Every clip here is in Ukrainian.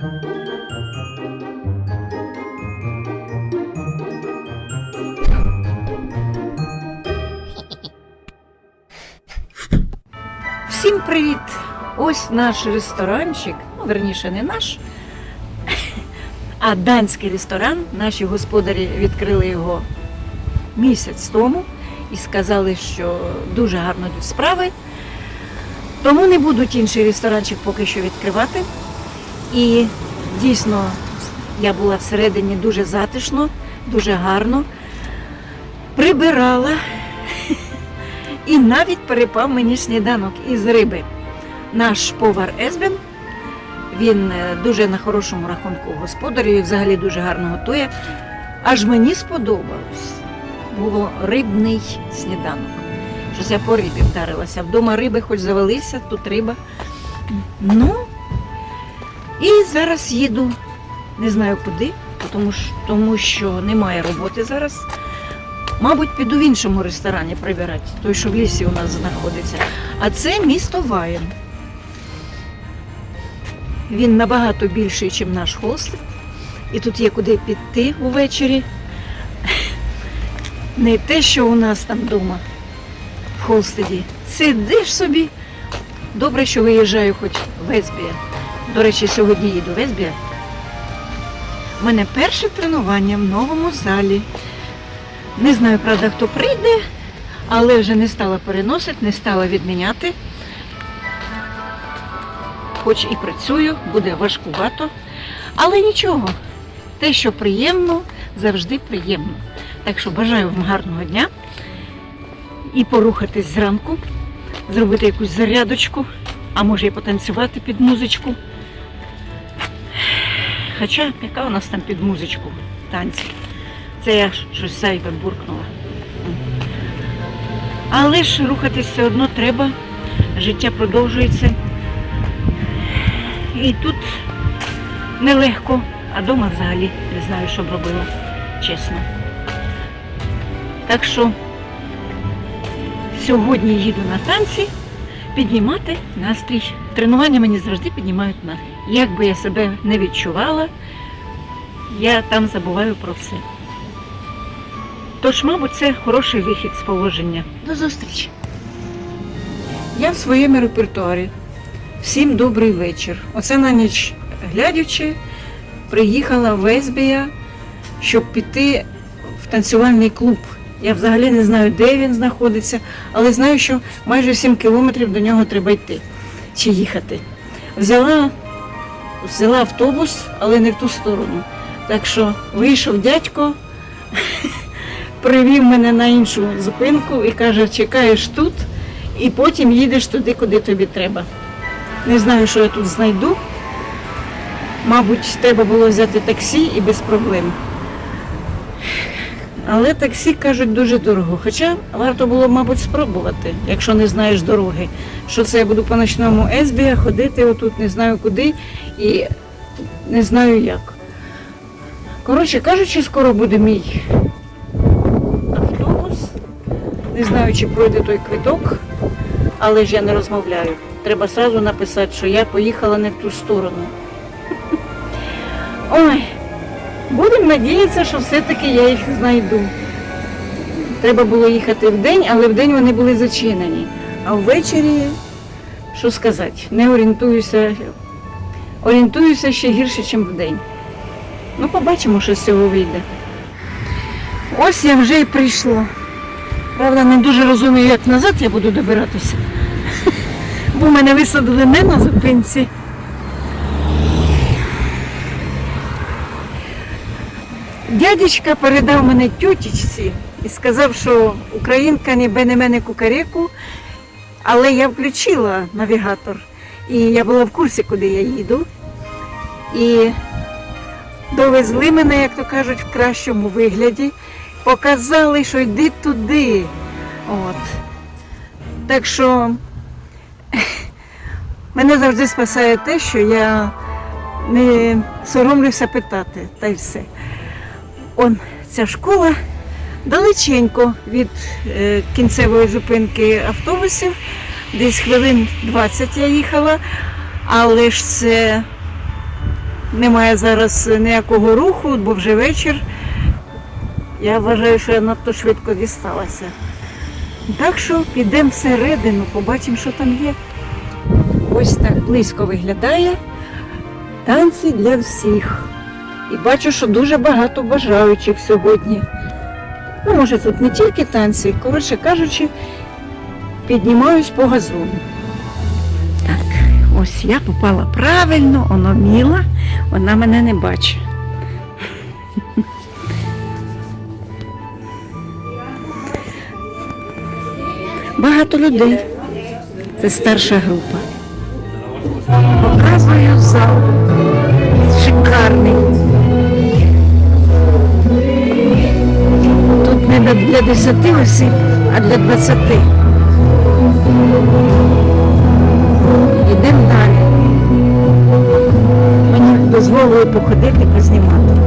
Всім привіт! Ось наш ресторанчик, ну, верніше, не наш, а данський ресторан. Наші господарі відкрили його місяць тому і сказали, що дуже гарно йдуть справи. Тому не будуть інший ресторанчик поки що відкривати. І дійсно я була всередині дуже затишно, дуже гарно. Прибирала і навіть перепав мені сніданок із риби. Наш повар Есбен, він е, дуже на хорошому рахунку господарю і взагалі дуже гарно готує. Аж мені сподобалось. Було рибний сніданок. Щось я по рибі вдарилася. Вдома риби хоч завелися, тут риба. Ну, і зараз їду, не знаю куди, тому що, тому що немає роботи зараз. Мабуть, піду в іншому ресторані прибирати, той, що в лісі у нас знаходиться. А це місто Ваєн. Він набагато більший, ніж наш хостел. І тут є куди піти увечері. Не те, що у нас там вдома в хостелі. Сидиш собі. Добре, що виїжджаю хоч в Есбія. До речі, сьогодні їду в Есбія. У мене перше тренування в новому залі. Не знаю, правда, хто прийде, але вже не стала переносити, не стала відміняти. Хоч і працюю, буде важкувато, але нічого. Те, що приємно, завжди приємно. Так що бажаю вам гарного дня і порухатись зранку, зробити якусь зарядочку, а може і потанцювати під музичку. Хоча, яка у нас там під музичку танці? Це я щось зайве буркнула. Але ж рухатись все одно треба. Життя продовжується. І тут нелегко, а вдома взагалі не знаю, що б робила, чесно. Так що сьогодні їду на танці піднімати настрій. Тренування мені завжди піднімають настрій. Як би я себе не відчувала, я там забуваю про все. Тож, мабуть, це хороший вихід з положення. До зустрічі. Я в своєму репертуарі. Всім добрий вечір. Оце на ніч глядячи, приїхала в Есбія, щоб піти в танцювальний клуб. Я взагалі не знаю, де він знаходиться, але знаю, що майже 7 кілометрів до нього треба йти чи їхати. Взяла, взяла автобус, але не в ту сторону. Так що вийшов дядько, привів мене на іншу зупинку і каже, чекаєш тут і потім їдеш туди, куди тобі треба. Не знаю, що я тут знайду. Мабуть, треба було взяти таксі і без проблем. Але таксі кажуть дуже дорого. Хоча варто було, мабуть, спробувати, якщо не знаєш дороги. Що це я буду по ночному Есбія ходити отут, не знаю куди і не знаю як. Коротше кажучи, скоро буде мій автобус. Не знаю, чи пройде той квиток, але ж я не розмовляю. Треба сразу написати, що я поїхала не в ту сторону. Ой, будемо надіятися, що все-таки я їх знайду. Треба було їхати в день, але в день вони були зачинені. А ввечері, що сказати, не орієнтуюся. Орієнтуюся ще гірше, ніж в день. Ну, побачимо, що з цього вийде. Ось я вже і прийшла. Правда, не дуже розумію, як назад я буду добиратися. Бо мене висадили не на зупинці. Дядечка передав мене тютічці і сказав, що українка ніби не мене кукареку, але я включила навігатор. І я була в курсі, куди я їду. І довезли мене, як то кажуть, в кращому вигляді. Показали, що йди туди. От. Так що мене завжди спасає те, що я не соромлюся питати, та й все. Он ця школа далеченько від е, кінцевої зупинки автобусів, десь хвилин 20 я їхала, але ж це немає зараз ніякого руху, бо вже вечір. Я вважаю, що я надто швидко дісталася. Так що підемо всередину, побачимо, що там є. Ось так близько виглядає. Танці для всіх. І бачу, що дуже багато бажаючих сьогодні. Ну, може, тут не тільки танці, коротше кажучи, піднімаюсь по газону. Так, ось я попала правильно, воно міла, вона мене не бачить. Багато людей. Це старша група. Показую зал. Шикарний. Не для 10 осіб, а для 20. Йдемо далі. Мені дозволили походити, познімати.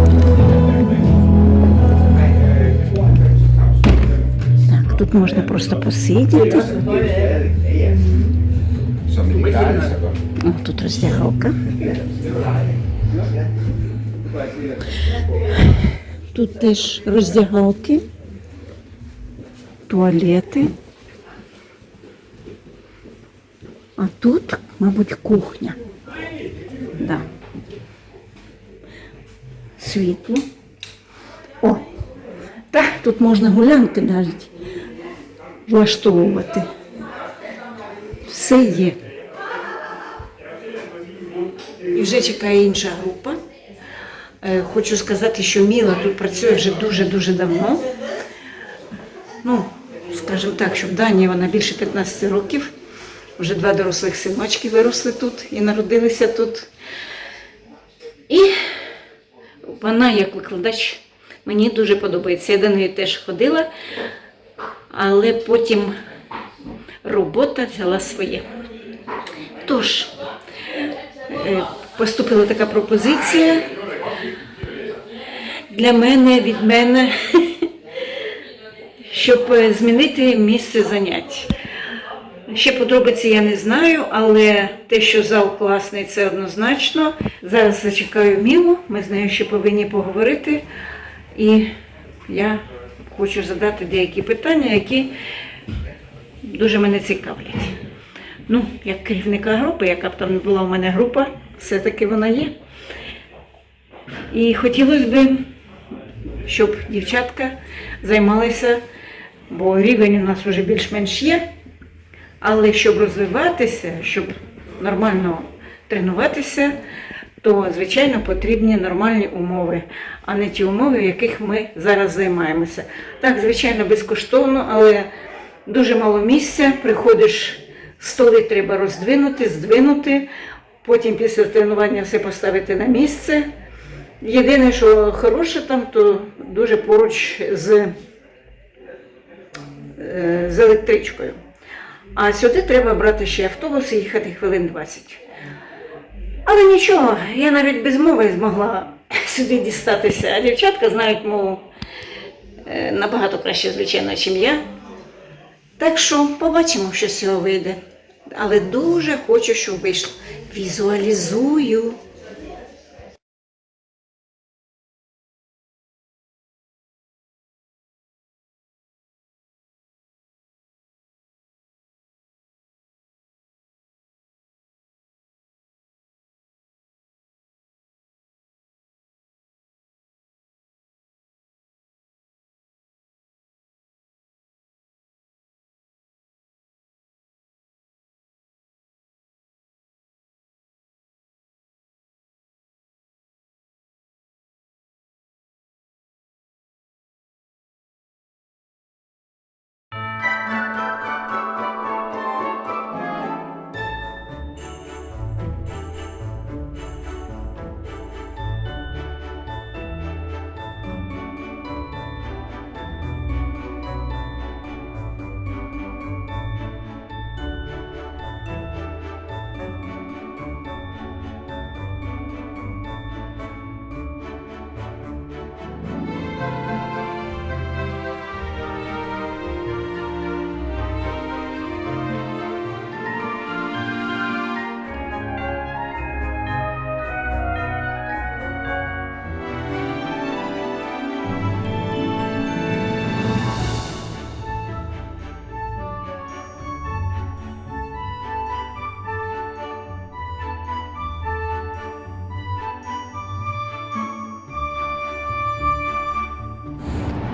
Так, тут можна просто посидіти. О, тут роздягалка. Тут теж роздягалки, туалети. А тут, мабуть, кухня. Да. Світло. О, так, тут можна гулянки навіть влаштовувати. Все є. І вже чекає інша група. Е, Хочу сказати, що Міла тут працює вже дуже-дуже давно. Скажімо так, що в Данії вона більше 15 років. Вже два дорослих синочки виросли тут і народилися тут. І вона, як викладач, мені дуже подобається. Я до неї теж ходила, але потім робота взяла своє. Тож, е, поступила така пропозиція для мене, від мене, щоб е, змінити місце занять. Ще подробиці я не знаю, але те, що зал класний, це однозначно. Зараз зачекаю Мілу, ми з нею ще повинні поговорити. І я хочу задати деякі питання, які дуже мене цікавлять. Ну, як керівника групи, яка б там не була у мене група, все-таки вона є. І хотілося б, щоб дівчатка займалися, бо рівень у нас вже більш-менш є. Але щоб розвиватися, щоб нормально тренуватися, то, звичайно, потрібні нормальні умови, а не ті умови, в яких ми зараз займаємося. Так, звичайно, безкоштовно, але дуже мало місця. Приходиш, столи треба роздвинути, здвинути, потім після тренування все поставити на місце. Єдине, що хороше там, то дуже поруч з, з електричкою. А сюди треба брати ще автобус і їхати хвилин 20. Але нічого, я навіть без мови змогла сюди дістатися. А дівчатка знають мову е, набагато краще, звичайно, ніж я. Так що побачимо, що з цього вийде. Але дуже хочу, щоб вийшло. Візуалізую.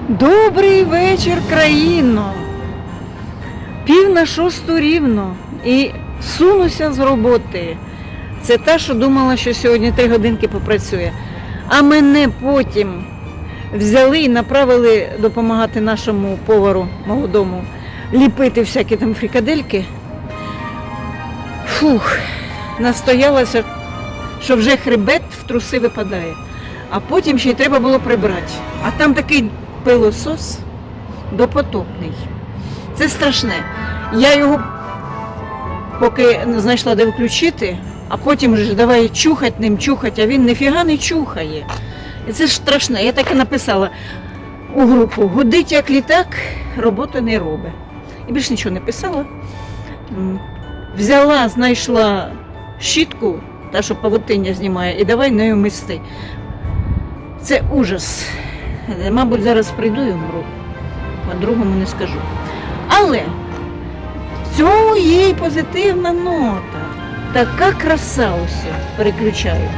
Добрий вечір, країно. Пів на шосту рівно. І сунуся з роботи. Це та, що думала, що сьогодні три годинки попрацює. А мене потім взяли і направили допомагати нашому повару молодому ліпити всякі там фрикадельки. Фух, настоялася, що вже хребет в труси випадає. А потім ще й треба було прибрати. А там такий пилосос допотопний. Це страшне. Я його поки не знайшла, де включити, а потім вже давай чухать ним, чухать, а він ніфіга не чухає. І це ж страшне. Я так і написала у групу: гудить як літак, роботи не робить. І більше нічого не писала. Взяла, знайшла щітку, та що павутиння знімає, і давай нею мести. Це ужас. Е, Мабуть, зараз прийду і вмру. По-другому не скажу. Але в цьому є й позитивна нота. Така краса уся. Переключаю.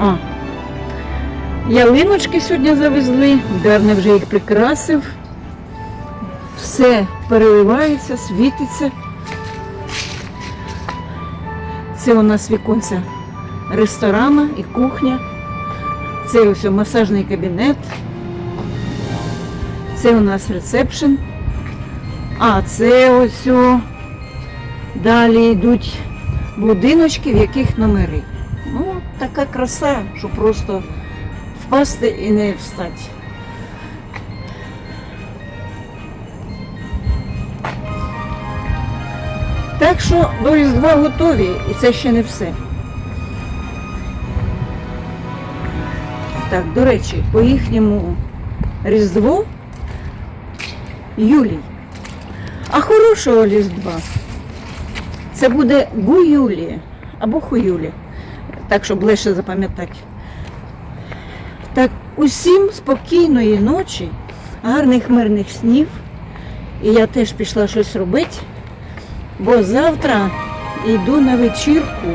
А. Ялиночки сьогодні завезли, Берне вже їх прикрасив. Все переливається, світиться. Це у нас віконця ресторана і кухня. Це ось масажний кабінет. Це у нас ресепшн. А це ось о, далі йдуть будиночки, в яких номери. Ну, така краса, що просто впасти і не встати. Так що до Різдва готові, і це ще не все. Так, до речі, по їхньому Різдву Юлій. А хорошого Різдва це буде Гуюлі або Хуюлі. Так, щоб легше запам'ятати. Так, усім спокійної ночі, гарних мирних снів. І я теж пішла щось робити, бо завтра йду на вечірку